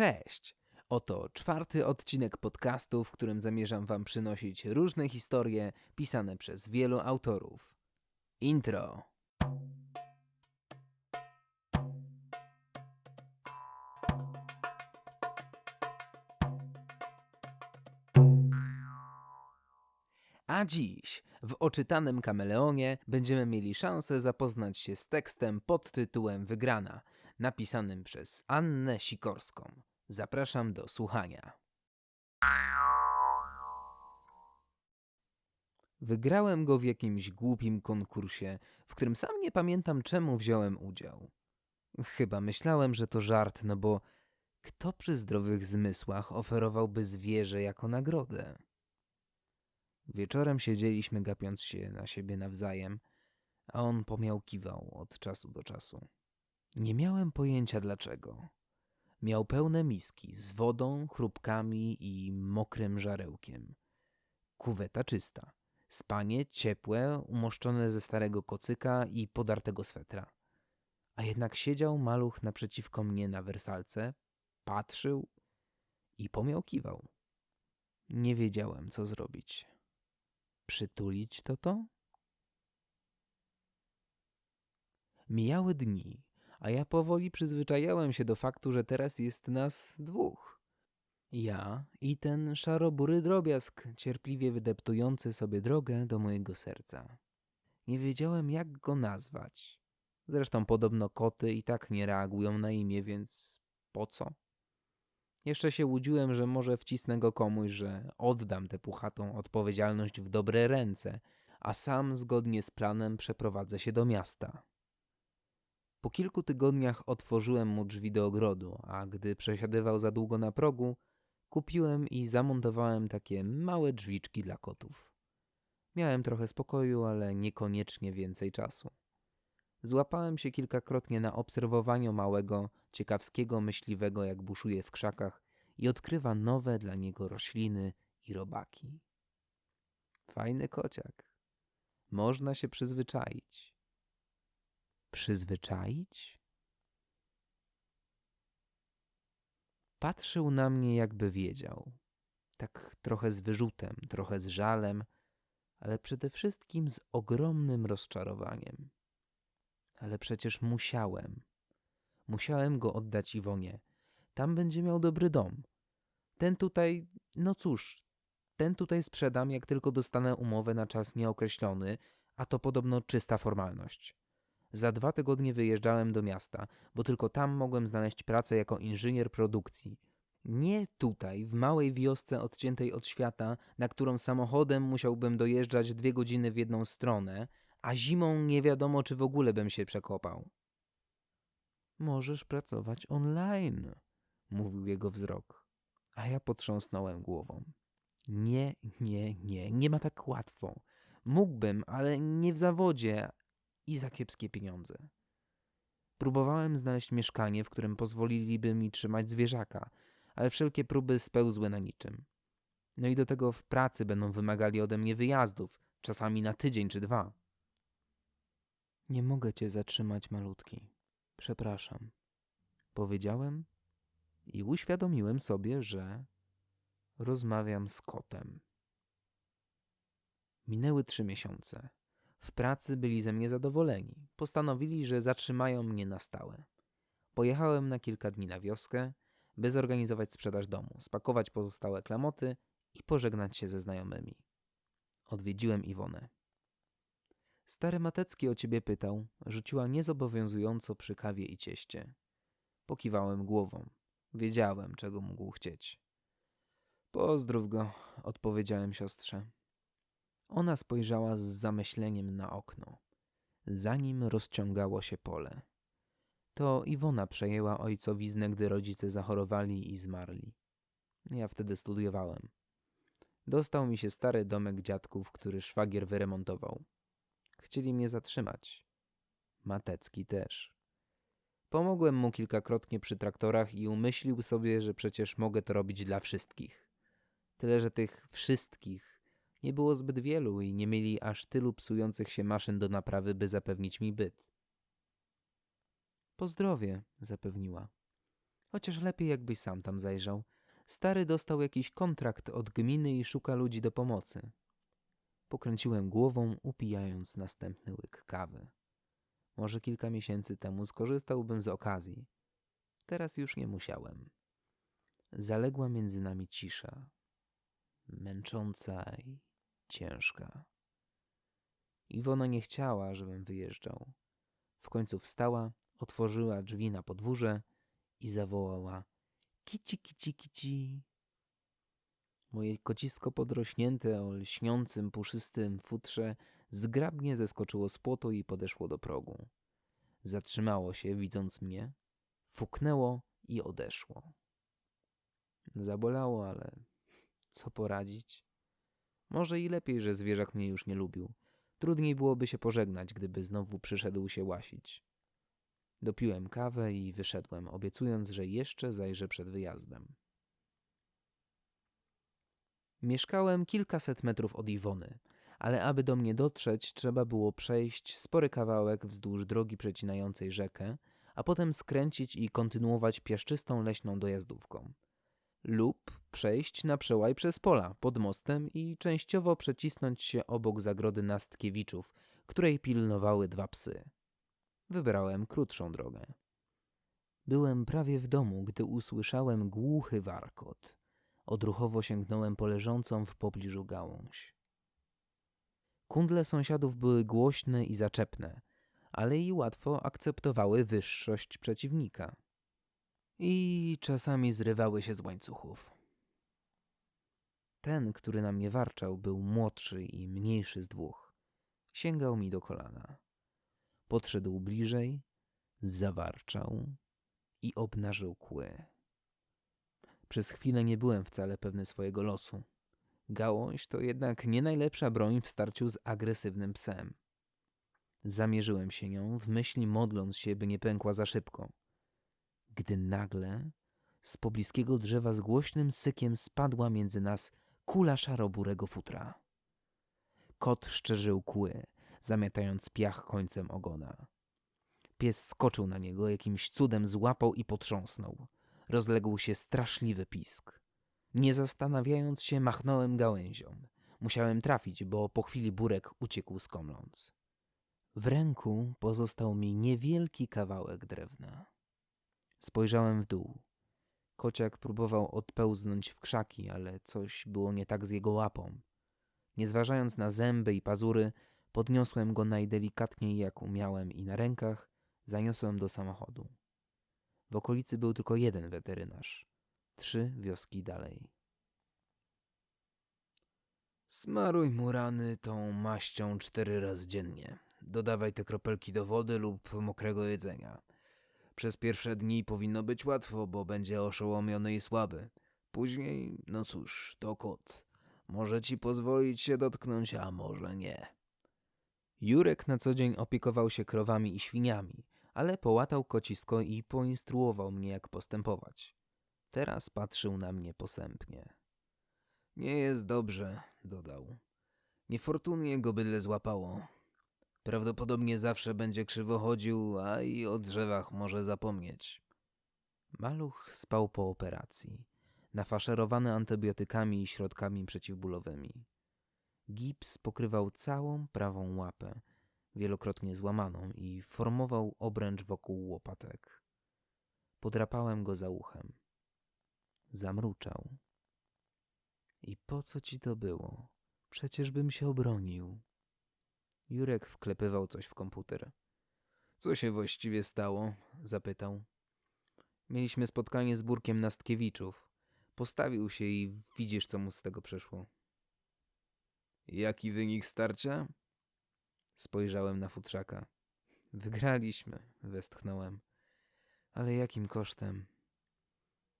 Cześć! Oto czwarty odcinek podcastu, w którym zamierzam Wam przynosić różne historie pisane przez wielu autorów. Intro. A dziś w oczytanym kameleonie będziemy mieli szansę zapoznać się z tekstem pod tytułem Wygrana, napisanym przez Annę Sikorską. Zapraszam do słuchania. Wygrałem go w jakimś głupim konkursie, w którym sam nie pamiętam czemu wziąłem udział. Chyba myślałem, że to żart, no bo kto przy zdrowych zmysłach oferowałby zwierzę jako nagrodę? Wieczorem siedzieliśmy gapiąc się na siebie nawzajem, a on pomiałkiwał od czasu do czasu. Nie miałem pojęcia dlaczego. Miał pełne miski z wodą, chrupkami i mokrym żarełkiem. Kuweta czysta. Spanie ciepłe, umoszczone ze starego kocyka i podartego swetra. A jednak siedział maluch naprzeciwko mnie na wersalce, patrzył i pomiałkiwał. Nie wiedziałem, co zrobić. Przytulić to to? Mijały dni, a ja powoli przyzwyczajałem się do faktu, że teraz jest nas dwóch. Ja i ten szarobury drobiazg, cierpliwie wydeptujący sobie drogę do mojego serca. Nie wiedziałem, jak go nazwać. Zresztą podobno koty i tak nie reagują na imię, więc po co? Jeszcze się łudziłem, że może wcisnę go komuś, że oddam tę puchatą odpowiedzialność w dobre ręce, a sam zgodnie z planem przeprowadzę się do miasta. Po kilku tygodniach otworzyłem mu drzwi do ogrodu, a gdy przesiadywał za długo na progu, kupiłem i zamontowałem takie małe drzwiczki dla kotów. Miałem trochę spokoju, ale niekoniecznie więcej czasu. Złapałem się kilkakrotnie na obserwowaniu małego, ciekawskiego myśliwego, jak buszuje w krzakach i odkrywa nowe dla niego rośliny i robaki. Fajny kociak. Można się przyzwyczaić. Przyzwyczaić? Patrzył na mnie, jakby wiedział. Tak trochę z wyrzutem, trochę z żalem, ale przede wszystkim z ogromnym rozczarowaniem. Ale przecież musiałem. Musiałem go oddać Iwonie. Tam będzie miał dobry dom. Ten tutaj, no cóż, ten tutaj sprzedam, jak tylko dostanę umowę na czas nieokreślony, a to podobno czysta formalność. Za dwa tygodnie wyjeżdżałem do miasta, bo tylko tam mogłem znaleźć pracę jako inżynier produkcji. Nie tutaj, w małej wiosce odciętej od świata, na którą samochodem musiałbym dojeżdżać dwie godziny w jedną stronę, a zimą nie wiadomo, czy w ogóle bym się przekopał. Możesz pracować online, mówił jego wzrok, a ja potrząsnąłem głową. Nie, nie, nie, nie ma tak łatwo. Mógłbym, ale nie w zawodzie, i za kiepskie pieniądze. Próbowałem znaleźć mieszkanie, w którym pozwoliliby mi trzymać zwierzaka, ale wszelkie próby spełzły na niczym. No i do tego w pracy będą wymagali ode mnie wyjazdów, czasami na tydzień czy dwa. Nie mogę cię zatrzymać, malutki. Przepraszam. Powiedziałem i uświadomiłem sobie, że rozmawiam z kotem. Minęły trzy miesiące. W pracy byli ze mnie zadowoleni. Postanowili, że zatrzymają mnie na stałe. Pojechałem na kilka dni na wioskę, by zorganizować sprzedaż domu, spakować pozostałe klamoty i pożegnać się ze znajomymi. Odwiedziłem Iwonę. Stary Matecki o ciebie pytał, rzuciła niezobowiązująco przy kawie i cieście. Pokiwałem głową. Wiedziałem, czego mógł chcieć. Pozdrów go, odpowiedziałem siostrze. Ona spojrzała z zamyśleniem na okno. Za nim rozciągało się pole. To Iwona przejęła ojcowiznę, gdy rodzice zachorowali i zmarli. Ja wtedy studiowałem. Dostał mi się stary domek dziadków, który szwagier wyremontował. Chcieli mnie zatrzymać. Matecki też. Pomogłem mu kilkakrotnie przy traktorach i umyślił sobie, że przecież mogę to robić dla wszystkich. Tyle, że tych wszystkich nie było zbyt wielu i nie mieli aż tylu psujących się maszyn do naprawy, by zapewnić mi byt. Pozdrowie, zapewniła. Chociaż lepiej jakbyś sam tam zajrzał. Stary dostał jakiś kontrakt od gminy i szuka ludzi do pomocy. Pokręciłem głową, upijając następny łyk kawy. Może kilka miesięcy temu skorzystałbym z okazji. Teraz już nie musiałem. Zaległa między nami cisza. Męcząca i ciężka. Iwona nie chciała, żebym wyjeżdżał. W końcu wstała, otworzyła drzwi na podwórze i zawołała kici, kici, kici. Moje kocisko podrośnięte o lśniącym, puszystym futrze zgrabnie zeskoczyło z płotu i podeszło do progu. Zatrzymało się, widząc mnie, fuknęło i odeszło. Zabolało, ale co poradzić? Może i lepiej, że zwierzak mnie już nie lubił. Trudniej byłoby się pożegnać, gdyby znowu przyszedł się łasić. Dopiłem kawę i wyszedłem, obiecując, że jeszcze zajrzę przed wyjazdem. Mieszkałem kilkaset metrów od Iwony, ale aby do mnie dotrzeć, trzeba było przejść spory kawałek wzdłuż drogi przecinającej rzekę, a potem skręcić i kontynuować piaszczystą leśną dojazdówką. Lub przejść na przełaj przez pola pod mostem i częściowo przecisnąć się obok zagrody Nastkiewiczów, której pilnowały dwa psy. Wybrałem krótszą drogę. Byłem prawie w domu, gdy usłyszałem głuchy warkot. Odruchowo sięgnąłem po leżącą w pobliżu gałąź. Kundle sąsiadów były głośne i zaczepne, ale i łatwo akceptowały wyższość przeciwnika. I czasami zrywały się z łańcuchów. Ten, który na mnie warczał, był młodszy i mniejszy z dwóch. Sięgał mi do kolana. Podszedł bliżej, zawarczał i obnażył kły. Przez chwilę nie byłem wcale pewny swojego losu. Gałąź to jednak nie najlepsza broń w starciu z agresywnym psem. Zamierzyłem się nią, w myśli modląc się, by nie pękła za szybko. Gdy nagle z pobliskiego drzewa z głośnym sykiem spadła między nas kula szaroburego futra. Kot szczerzył kły, zamiatając piach końcem ogona. Pies skoczył na niego, jakimś cudem złapał i potrząsnął. Rozległ się straszliwy pisk. Nie zastanawiając się, machnąłem gałęzią. Musiałem trafić, bo po chwili burek uciekł skomląc. W ręku pozostał mi niewielki kawałek drewna. Spojrzałem w dół. Kociak próbował odpełznąć w krzaki, ale coś było nie tak z jego łapą. Nie zważając na zęby i pazury, podniosłem go najdelikatniej jak umiałem i na rękach zaniosłem do samochodu. W okolicy był tylko jeden weterynarz. Trzy wioski dalej. Smaruj mu rany tą maścią cztery razy dziennie. Dodawaj te kropelki do wody lub mokrego jedzenia. Przez pierwsze dni powinno być łatwo, bo będzie oszołomiony i słaby. Później, no cóż, to kot. Może ci pozwolić się dotknąć, a może nie. Jurek na co dzień opiekował się krowami i świniami, ale połatał kocisko i poinstruował mnie, jak postępować. Teraz patrzył na mnie posępnie. Nie jest dobrze, dodał. Niefortunnie go bydle złapało. Prawdopodobnie zawsze będzie krzywo chodził, a i o drzewach może zapomnieć. Maluch spał po operacji, nafaszerowany antybiotykami i środkami przeciwbólowymi. Gips pokrywał całą prawą łapę, wielokrotnie złamaną i formował obręcz wokół łopatek. Podrapałem go za uchem. Zamruczał. I po co ci to było? Przecież bym się obronił. Jurek wklepywał coś w komputer. Co się właściwie stało? zapytał. Mieliśmy spotkanie z Burkiem Nastkiewiczów. Postawił się i widzisz, co mu z tego przeszło. Jaki wynik starcia? Spojrzałem na futrzaka. Wygraliśmy, westchnąłem. Ale jakim kosztem?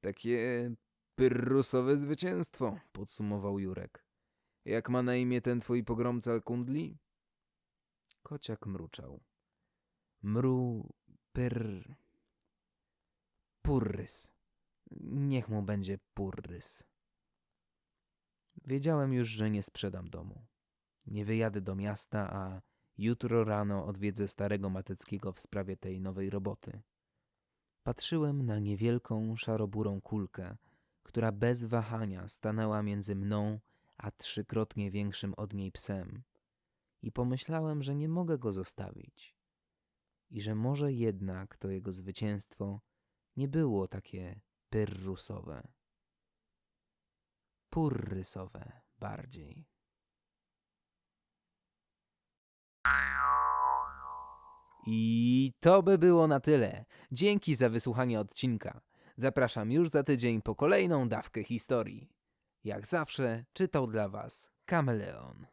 Takie pyrrusowe zwycięstwo, podsumował Jurek. Jak ma na imię ten twój pogromca kundli? Kociak mruczał. Mru... pyr... Purrys. Niech mu będzie purrys. Wiedziałem już, że nie sprzedam domu. Nie wyjadę do miasta, a jutro rano odwiedzę starego Mateckiego w sprawie tej nowej roboty. Patrzyłem na niewielką, szaroburą kulkę, która bez wahania stanęła między mną a trzykrotnie większym od niej psem. I pomyślałem, że nie mogę go zostawić. I że może jednak to jego zwycięstwo nie było takie pyrrusowe. Purrysowe bardziej. I to by było na tyle. Dzięki za wysłuchanie odcinka. Zapraszam już za tydzień po kolejną dawkę historii. Jak zawsze czytał dla Was Kameleon.